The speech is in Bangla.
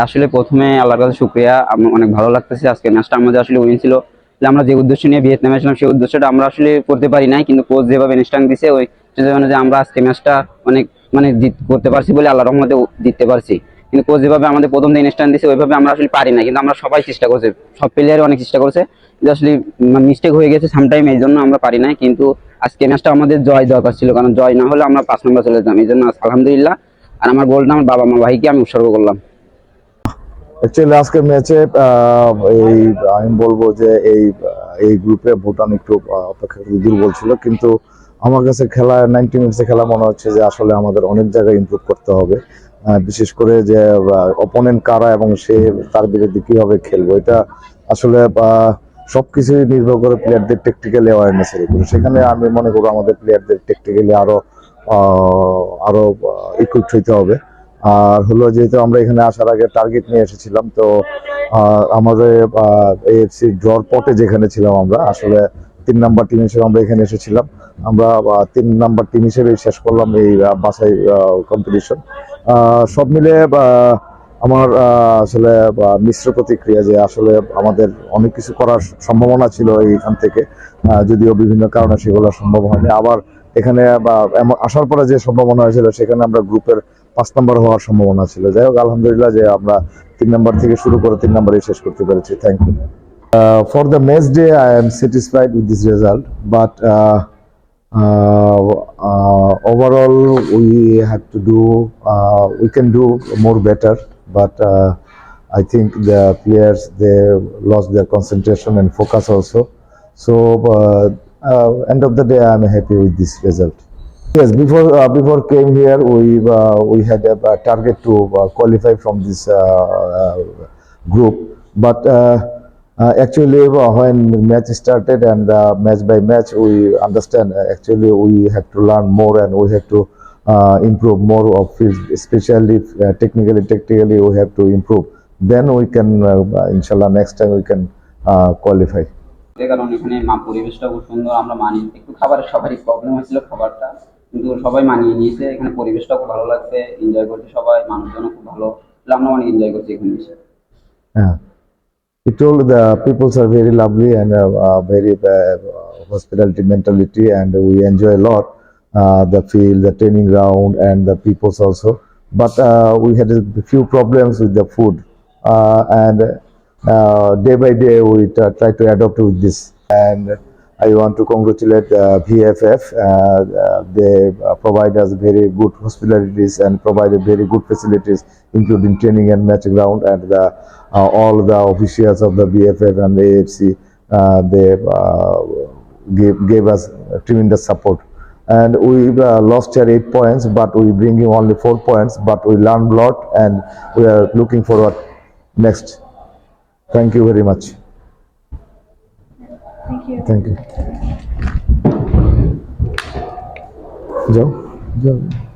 আসলে প্রথমে আল্লাহর কাছে শুক্রিয়া। আমার অনেক ভালো লাগতেছে। আজকে ম্যাচটা আমাদের আসলে উইন ছিল। যে আমরা যে উদ্দেশ্য নিয়ে ভিয়েতনামে ছিলাম সেই উদ্দেশ্যটা আমরা আসলে করতে পারি নাই। কিন্তু কোচ যেভাবে ইনস্ট্রাং দিছে, ওই সেজন্য যে আমরা আজকে ম্যাচটা অনেক মানে করতে পারছি বলে আল্লাহর রহমতে জিততে পারছি। কিন্তু কোচ যেভাবে আমাদের প্রথম দিন ইনস্ট্রাং দিছে, ওইভাবে আমরা আসলে পারি না কিন্তু আমরা সবাই চেষ্টা করছি। সব প্লেয়ারই অনেক চেষ্টা করছে। কিন্তু আসলে মিস্টেক হয়ে গেছে সামটাইম এই জন্য আমরা পারি না কিন্তু আজকে ম্যাচটা আমাদের জয় দরকার ছিল। কারণ জয় না হলে আমরা পাঁচ নম্বর চলে যেতাম। এই জন্য আলহামদুলিল্লাহ। আর আমার গোলটা আমার বাবা মা ভাইকে আমি উৎসর্গ করলাম। অ্যাকচুয়ালি আজকের ম্যাচে এই আমি বলব যে এই এই গ্রুপে ভুটান একটু অপেক্ষাকৃত দুর্বল ছিল। কিন্তু আমার কাছে খেলা নাইনটি মিনিটসে খেলা মনে হচ্ছে যে আসলে আমাদের অনেক জায়গায় ইমপ্রুভ করতে হবে। বিশেষ করে যে অপোনেন্ট কারা এবং সে তার বিরুদ্ধে কীভাবে খেলব এটা আসলে আহ, সবকিছুই নির্ভর করে প্লেয়ারদের টেকটিক্যাল অ্যাওয়ারনেসের উপর। সেখানে আমি মনে করব আমাদের প্লেয়ারদের টেকটিক্যালি আরও আহ, আরও ইকুইপড হইতে হবে। আর হলো যেহেতু আমরা এখানে আসার আগে টার্গেট নিয়ে এসেছিলাম, তো আমাদের এএফসি ড্রর পটে যেখানে ছিলাম আমরা, আসলে তিন নাম্বার টিম হিসেবে আমরা এখানে এসেছিলাম। আমরা তিন নাম্বার টিম হিসেবেই শেষ করলাম এই বাছাই কম্পিটিশন সব মিলে আমার আসলে মিশ্র প্রতিক্রিয়া যে আসলে আমাদের অনেক কিছু করার সম্ভাবনা ছিল এইখান থেকে যদিও বিভিন্ন কারণে সেগুলো সম্ভব হয়নি। আবার এখানে আসার পরে যে সম্ভাবনা হয়েছিল, সেখানে আমরা গ্রুপের পাঁচ নাম্বার হওয়ার সম্ভাবনা ছিল যাই হোক আলহামদুলিল্লাহ যে আমরা তিন নাম্বার থেকে শুরু করে তিন নাম্বারে শেষ করতে পেরেছি thank you for the match day I am satisfied with this result but overall we have to do we can do more better but think the players they lost their concentration and focus also. So uh, uh, end of the day, I'm happy with this result. Yes, before uh, before came here, we uh, we had a, a target to uh, qualify from this uh, uh, group, but uh, uh, actually uh, when match started and uh, match by match, we understand uh, actually we have to learn more and we have to uh, improve more of field, especially uh, technically, tactically, we have to improve. Then we can, uh, inshallah, next time we can uh, qualify. এখানে মা পরিবেশটা খুব সুন্দর আমরা মানি একটু খাবারের সবারই প্রবলেম হয়েছিল খাবারটা কিন্তু সবাই মানিয়ে নিয়েছে এখানে পরিবেশটা খুব ভালো লাগছে এনজয় করছে সবাই মানুষজনও খুব ভালো আমরা অনেক এনজয় করছি এখানে এসে Yeah. He told the peoples are very lovely and uh, uh, very uh, hospitality mentality, and we enjoy a lot uh, the field, the training ground, and the peoples also. But uh, we had a few problems with the food, uh, and uh, day by day we try to adopt with this. And I want to congratulate uh, VFF. Uh, uh, they provide us very good hospitalities and provide very good facilities, including training and match ground, and the, uh, all the officials of the VFF and the AFC. Uh, they uh, gave, gave us tremendous support. And we uh, lost here eight points, but we bring in only four points. But we learned a lot, and we are looking forward next. Thank you very much. Thank you. Thank you. Joe? Joe.